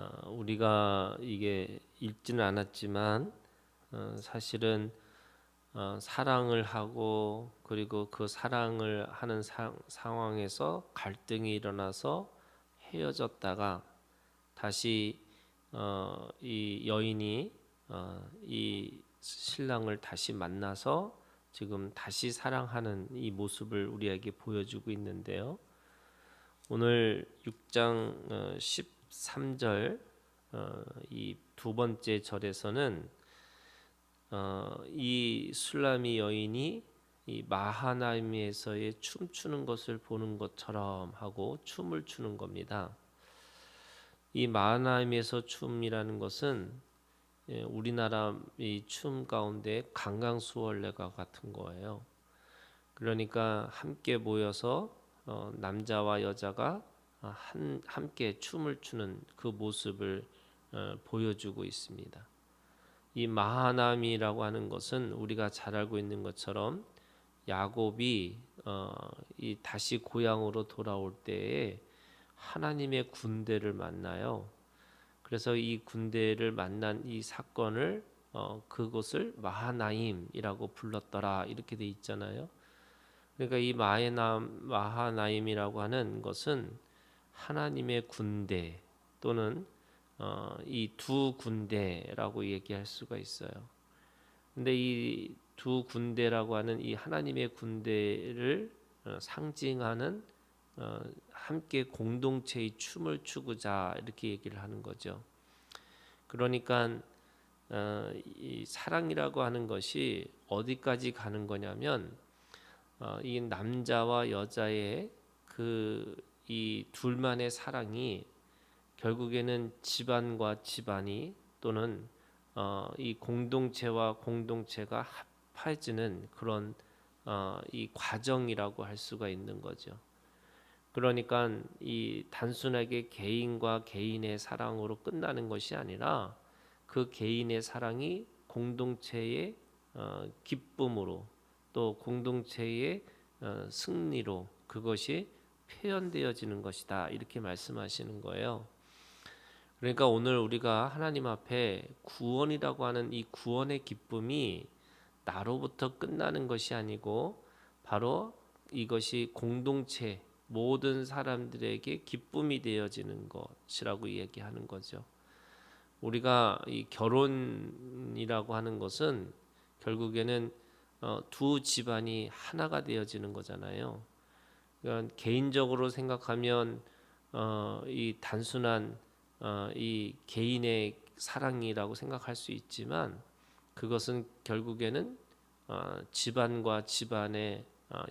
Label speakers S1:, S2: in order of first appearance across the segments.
S1: 어, 우리가 이게 읽지는 않았지만 어, 사실은 어, 사랑을 하고 그리고 그 사랑을 하는 사, 상황에서 갈등이 일어나서 헤어졌다가 다시 어, 이 여인이 어, 이 신랑을 다시 만나서 지금 다시 사랑하는 이 모습을 우리에게 보여주고 있는데요. 오늘 6장 13절 어, 이두 번째 절에서는 어, 이 술라미 여인이 이 마하나임에서의 춤추는 것을 보는 것처럼 하고 춤을 추는 겁니다. 이 마하나임에서 춤이라는 것은 예, 우리나라 이 춤 가운데 강강수월래가 같은 거예요. 그러니까 함께 모여서 어, 남자와 여자가 한, 함께 춤을 추는 그 모습을 어, 보여주고 있습니다. 이 마하남이라고 하는 것은 우리가 잘 알고 있는 것처럼 야곱이 어, 이 다시 고향으로 돌아올 때에 하나님의 군대를 만나요. 그래서 이 군대를 만난 이 사건을 어, 그곳을 마하나임이라고 불렀더라 이렇게 돼 있잖아요. 그러니까 이 마하나임, 마하나임이라고 하는 것은 하나님의 군대 또는 어, 이 두 군대라고 얘기할 수가 있어요. 근데 이 두 군대라고 하는 이 하나님의 군대를 어, 상징하는 어, 함께 공동체의 춤을 추고자 이렇게 얘기를 하는 거죠. 그러니까 어, 이 사랑이라고 하는 것이 어디까지 가는 거냐면 어, 이 남자와 여자의 그 이 둘만의 사랑이 결국에는 집안과 집안이 또는 어, 이 공동체와 공동체가 합해지는 그런 어, 이 과정이라고 할 수가 있는 거죠. 그러니까 이 단순하게 개인과 개인의 사랑으로 끝나는 것이 아니라 그 개인의 사랑이 공동체의 어, 기쁨으로 또 공동체의 어, 승리로 그것이 표현되어지는 것이다 이렇게 말씀하시는 거예요. 그러니까 오늘 우리가 하나님 앞에 구원이라고 하는 이 구원의 기쁨이 나로부터 끝나는 것이 아니고 바로 이것이 공동체 모든 사람들에게 기쁨이 되어지는 것이라고 얘기하는 거죠. 우리가 이 결혼이라고 하는 것은 결국에는 어, 두 집안이 하나가 되어지는 거잖아요. 그러니까 개인적으로 생각하면 어, 이 단순한 어, 이 개인의 사랑이라고 생각할 수 있지만 그것은 결국에는 집안과 집안의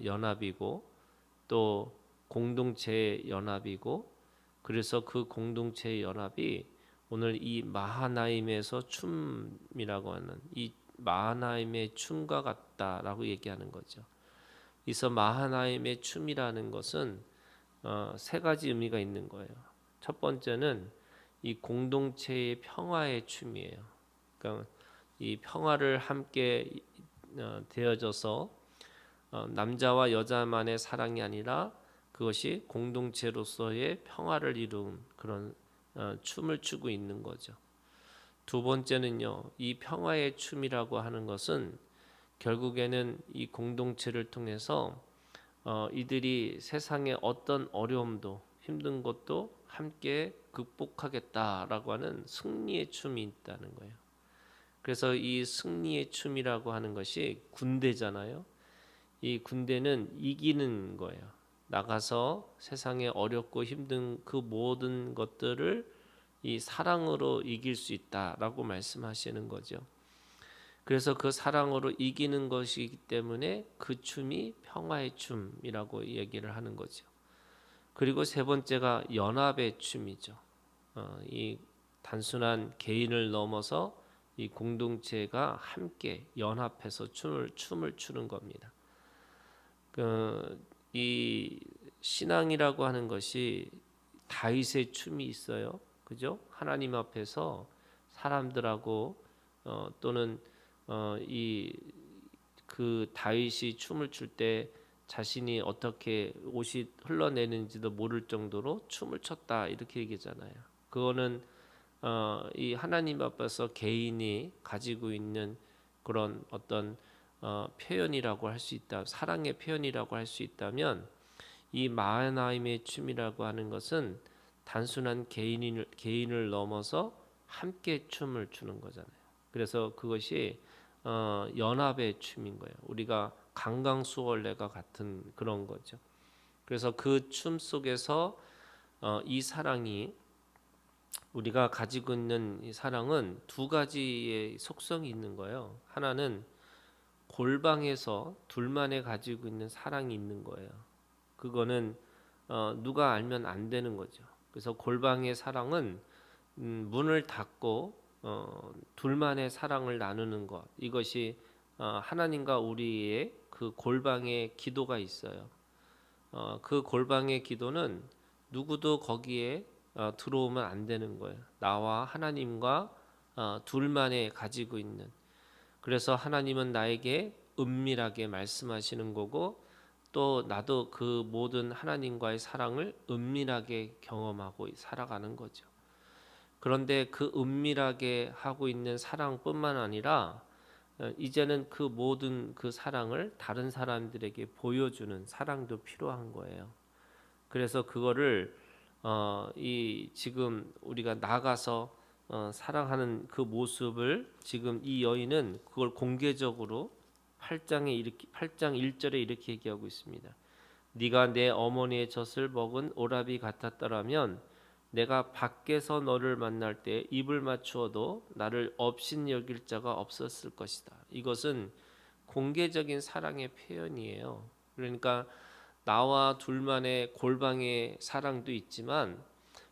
S1: 연합이고 또 공동체의 연합이고 그래서 그 공동체의 연합이 오늘 이 마하나임에서 춤이라고 하는 이 마하나임의 춤과 같다라고 얘기하는 거죠. 그래서 마하나임의 춤이라는 것은 어, 세 가지 의미가 있는 거예요. 첫 번째는 이 공동체의 평화의 춤이에요. 그러니까 이 평화를 함께 어, 되어져서 어, 남자와 여자만의 사랑이 아니라 그것이 공동체로서의 평화를 이룬 그런 어, 춤을 추고 있는 거죠. 두 번째는요, 이 평화의 춤이라고 하는 것은 결국에는 이 공동체를 통해서 어, 이들이 세상의 어떤 어려움도 힘든 것도 함께 극복하겠다라고 하는 승리의 춤이 있다는 거예요. 그래서 이 승리의 춤이라고 하는 것이 군대잖아요. 이 군대는 이기는 거예요. 나가서 세상에 어렵고 힘든 그 모든 것들을 이 사랑으로 이길 수 있다라고 말씀하시는 거죠. 그래서 그 사랑으로 이기는 것이기 때문에 그 춤이 평화의 춤이라고 얘기를 하는 거죠. 그리고 세 번째가 연합의 춤이죠. 어, 이 단순한 개인을 넘어서 이 공동체가 함께 연합해서 춤을 춤을 추는 겁니다. 그, 이 신앙이라고 하는 것이 다윗의 춤이 있어요. 그죠? 하나님 앞에서 사람들하고 어, 또는 어, 이그 다윗이 춤을 출 때 자신이 어떻게 옷이 흘러내는지도 모를 정도로 춤을 췄다 이렇게 얘기잖아요. 그거는 어, 이 하나님 앞에서 개인이 가지고 있는 그런 어떤 어, 표현이라고 할 수 있다, 사랑의 표현이라고 할 수 있다면 이 마하나임의 춤이라고 하는 것은 단순한 개인을 개인을 넘어서 함께 춤을 추는 거잖아요. 그래서 그것이 어, 연합의 춤인 거예요. 우리가 강강수월래가 같은 그런 거죠. 그래서 그 춤 속에서 어, 이 사랑이 우리가 가지고 있는 이 사랑은 두 가지의 속성이 있는 거예요. 하나는 골방에서 둘만에 가지고 있는 사랑이 있는 거예요. 그거는 어, 누가 알면 안 되는 거죠. 그래서 골방의 사랑은 음, 문을 닫고 어, 둘만의 사랑을 나누는 것 이것이 어, 하나님과 우리의 그 골방의 기도가 있어요. 어, 그 골방의 기도는 누구도 거기에 어, 들어오면 안 되는 거예요. 나와 하나님과 어, 둘만에 가지고 있는. 그래서 하나님은 나에게 은밀하게 말씀하시는 거고 또 나도 그 모든 하나님과의 사랑을 은밀하게 경험하고 살아가는 거죠. 그런데 그 은밀하게 하고 있는 사랑뿐만 아니라 어, 이제는 그 모든 그 사랑을 다른 사람들에게 보여주는 사랑도 필요한 거예요. 그래서 그거를 어, 이 지금 우리가 나가서 어, 사랑하는 그 모습을 지금 이 여인은 그걸 공개적으로 8장에 이렇게 8장 1절에 이렇게 얘기하고 있습니다. 네가 내 어머니의 젖을 먹은 오라비 같았더라면 내가 밖에서 너를 만날 때 입을 맞추어도 나를 업신 여길 자가 없었을 것이다. 이것은 공개적인 사랑의 표현이에요. 그러니까 나와 둘만의 골방의 사랑도 있지만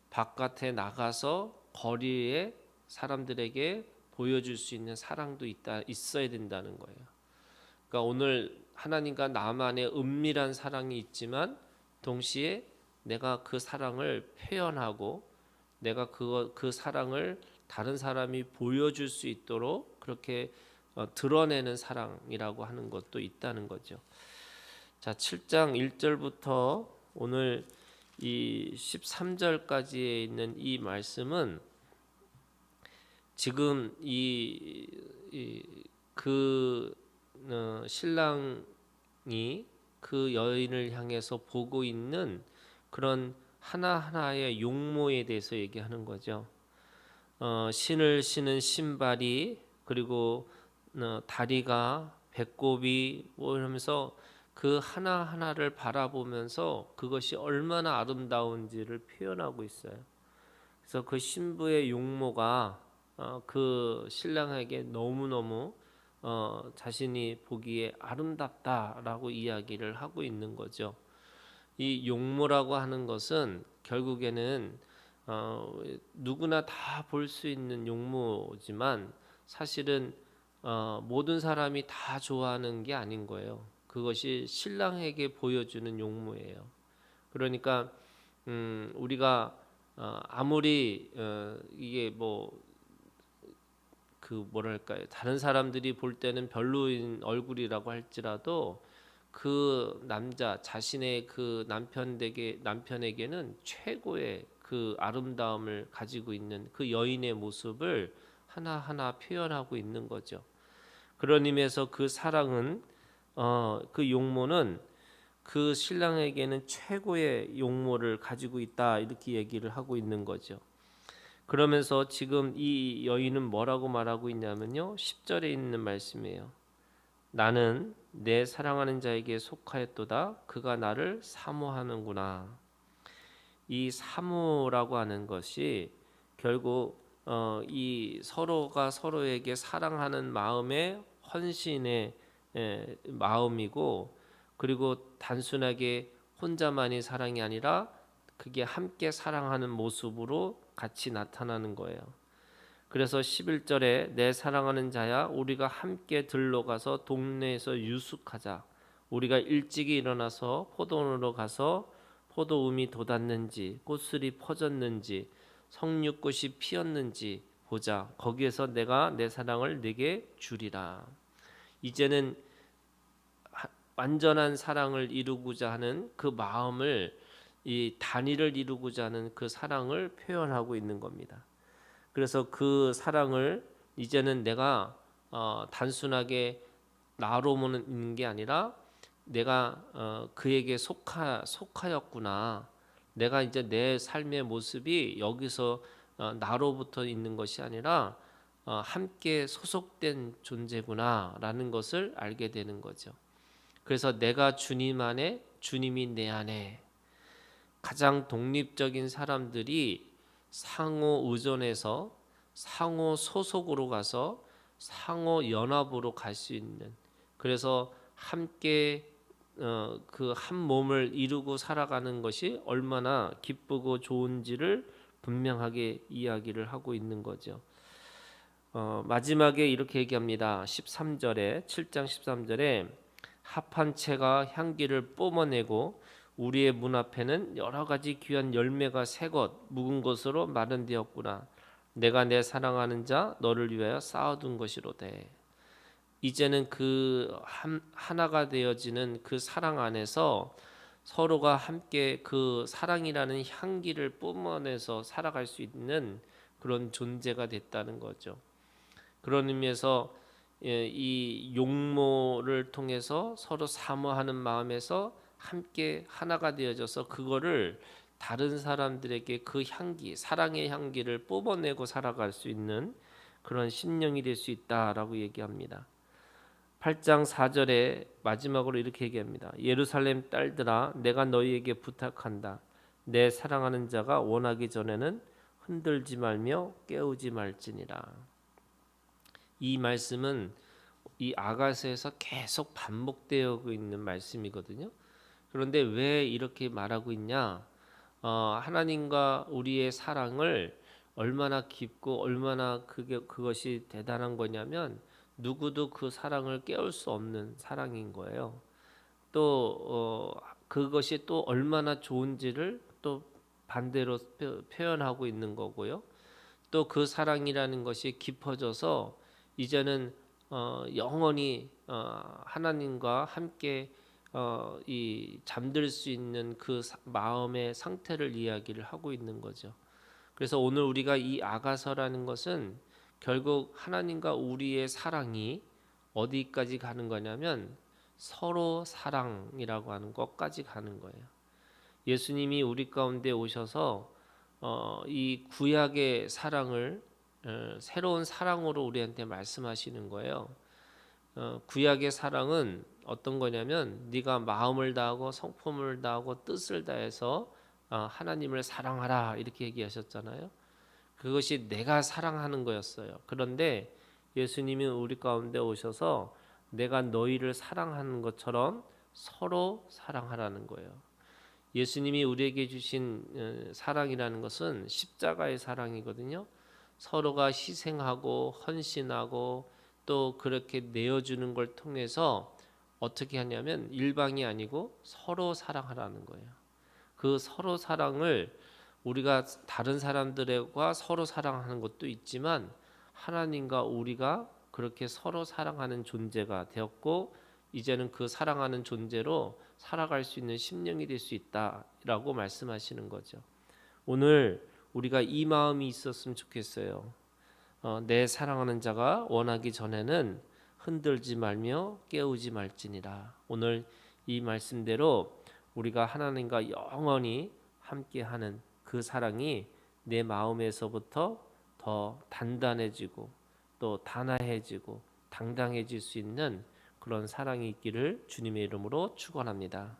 S1: 바깥에 나가서 거리에 사람들에게 보여줄 수 있는 사랑도 있다 있어야 된다는 거예요. 그러니까 오늘 하나님과 나만의 은밀한 사랑이 있지만 동시에 내가 그 사랑을 표현하고 내가 그거 그 사랑을 다른 사람이 보여줄 수 있도록 그렇게 어, 드러내는 사랑이라고 하는 것도 있다는 거죠. 자, 7장 1절부터 오늘 이 13절까지에 있는 이 말씀은 지금 이그 어, 신랑이 그 여인을 향해서 보고 있는 그런 하나하나의 용모에 대해서 얘기하는 거죠. 어, 신을 신은 신발이 그리고 어, 다리가 배꼽이 뭐 이러면서 그 하나하나를 바라보면서 그것이 얼마나 아름다운지를 표현하고 있어요. 그래서 그 신부의 용모가 어, 그 신랑에게 너무너무 어, 자신이 보기에 아름답다라고 이야기를 하고 있는 거죠. 이 용모라고 하는 것은 결국에는 어, 누구나 다 볼 수 있는 용모지만 사실은 어, 모든 사람이 다 좋아하는 게 아닌 거예요. 그것이 신랑에게 보여주는 용모예요. 그러니까 음, 우리가 어, 아무리 어, 이게 뭐 그 뭐랄까요 다른 사람들이 볼 때는 별로인 얼굴이라고 할지라도 그 남자 자신의 그 남편에게 남편에게는 최고의 그 아름다움을 가지고 있는 그 여인의 모습을 하나하나 표현하고 있는 거죠. 그런 의미에서 그 사랑은 어, 그 용모는 그 신랑에게는 최고의 용모를 가지고 있다 이렇게 얘기를 하고 있는 거죠. 그러면서 지금 이 여인은 뭐라고 말하고 있냐면요. 10절에 있는 말씀이에요. 나는 내 사랑하는 자에게 속하였도다. 그가 나를 사모하는구나. 이 사모라고 하는 것이 결국 어, 이 서로가 서로에게 사랑하는 마음의 헌신의 에, 마음이고 그리고 단순하게 혼자만의 사랑이 아니라 그게 함께 사랑하는 모습으로 같이 나타나는 거예요. 그래서 11절에 내 사랑하는 자야 우리가 함께 들러가서 동네에서 유숙하자. 우리가 일찍이 일어나서 포도원으로 가서 포도음이 돋았는지 꽃술이 퍼졌는지 성육꽃이 피었는지 보자. 거기에서 내가 내 사랑을 내게 주리라. 이제는 완전한 사랑을 이루고자 하는 그 마음을 이 단위를 이루고자 하는 그 사랑을 표현하고 있는 겁니다. 그래서 그 사랑을 이제는 내가 어, 단순하게 나로만 있는 게 아니라 내가 어, 그에게 속하 속하였구나. 내가 이제 내 삶의 모습이 여기서 어, 나로부터 있는 것이 아니라 어, 함께 소속된 존재구나라는 것을 알게 되는 거죠. 그래서 내가 주님 안에 주님이 내 안에 가장 독립적인 사람들이 상호 의존해서 상호 소속으로 가서 상호 연합으로 갈 수 있는 그래서 함께 어, 그 한 몸을 이루고 살아가는 것이 얼마나 기쁘고 좋은지를 분명하게 이야기를 하고 있는 거죠. 어, 마지막에 이렇게 얘기합니다. 13절에 7장 13절에 합한 채가 향기를 뿜어내고 우리의 문 앞에는 여러 가지 귀한 열매가 새것 묵은 것으로 마련되었구나. 내가 내 사랑하는 자 너를 위하여 쌓아둔 것이로되 이제는 그 한, 하나가 되어지는 그 사랑 안에서 서로가 함께 그 사랑이라는 향기를 뿜어내서 살아갈 수 있는 그런 존재가 됐다는 거죠. 그런 의미에서 예, 이 용모를 통해서 서로 사모하는 마음에서 함께 하나가 되어져서 그거를 다른 사람들에게 그 향기, 사랑의 향기를 뿜어내고 살아갈 수 있는 그런 심령이 될 수 있다라고 얘기합니다. 8장 4절에 마지막으로 이렇게 얘기합니다. 예루살렘 딸들아 내가 너희에게 부탁한다. 내 사랑하는 자가 원하기 전에는 흔들지 말며 깨우지 말지니라. 이 말씀은 이 아가서에서 계속 반복되어 있는 말씀이거든요. 그런데 왜 이렇게 말하고 있냐? 어, 하나님과 우리의 사랑을 얼마나 깊고 얼마나 그게 그것이 대단한 거냐면 누구도 그 사랑을 깨울 수 없는 사랑인 거예요. 또 어, 그것이 또 얼마나 좋은지를 또 반대로 표현하고 있는 거고요. 또 그 사랑이라는 것이 깊어져서 이제는 어, 영원히 어, 하나님과 함께 어, 이 잠들 수 있는 그 사, 마음의 상태를 이야기를 하고 있는 거죠. 그래서 오늘 우리가 이 아가서라는 것은 결국 하나님과 우리의 사랑이 어디까지 가는 거냐면 서로 사랑이라고 하는 것까지 가는 거예요. 예수님이 우리 가운데 오셔서 어, 이 구약의 사랑을 어, 새로운 사랑으로 우리한테 말씀하시는 거예요. 어, 구약의 사랑은 어떤 거냐면 네가 마음을 다하고 성품을 다하고 뜻을 다해서 어, 하나님을 사랑하라 이렇게 얘기하셨잖아요. 그것이 내가 사랑하는 거였어요. 그런데 예수님이 우리 가운데 오셔서 내가 너희를 사랑하는 것처럼 서로 사랑하라는 거예요. 예수님이 우리에게 주신 어, 사랑이라는 것은 십자가의 사랑이거든요. 서로가 희생하고 헌신하고 또 그렇게 내어주는 걸 통해서 어떻게 하냐면 일방이 아니고 서로 사랑하라는 거예요. 그 서로 사랑을 우리가 다른 사람들과 서로 사랑하는 것도 있지만 하나님과 우리가 그렇게 서로 사랑하는 존재가 되었고 이제는 그 사랑하는 존재로 살아갈 수 있는 심령이 될 수 있다라고 말씀하시는 거죠. 오늘 우리가 이 마음이 있었으면 좋겠어요. 어, 내 사랑하는 자가 원하기 전에는 흔들지 말며 깨우지 말지니라. 오늘 이 말씀대로 우리가 하나님과 영원히 함께하는 그 사랑이 내 마음에서부터 더 단단해지고 또 단아해지고 당당해질 수 있는 그런 사랑이 있기를 주님의 이름으로 축원합니다.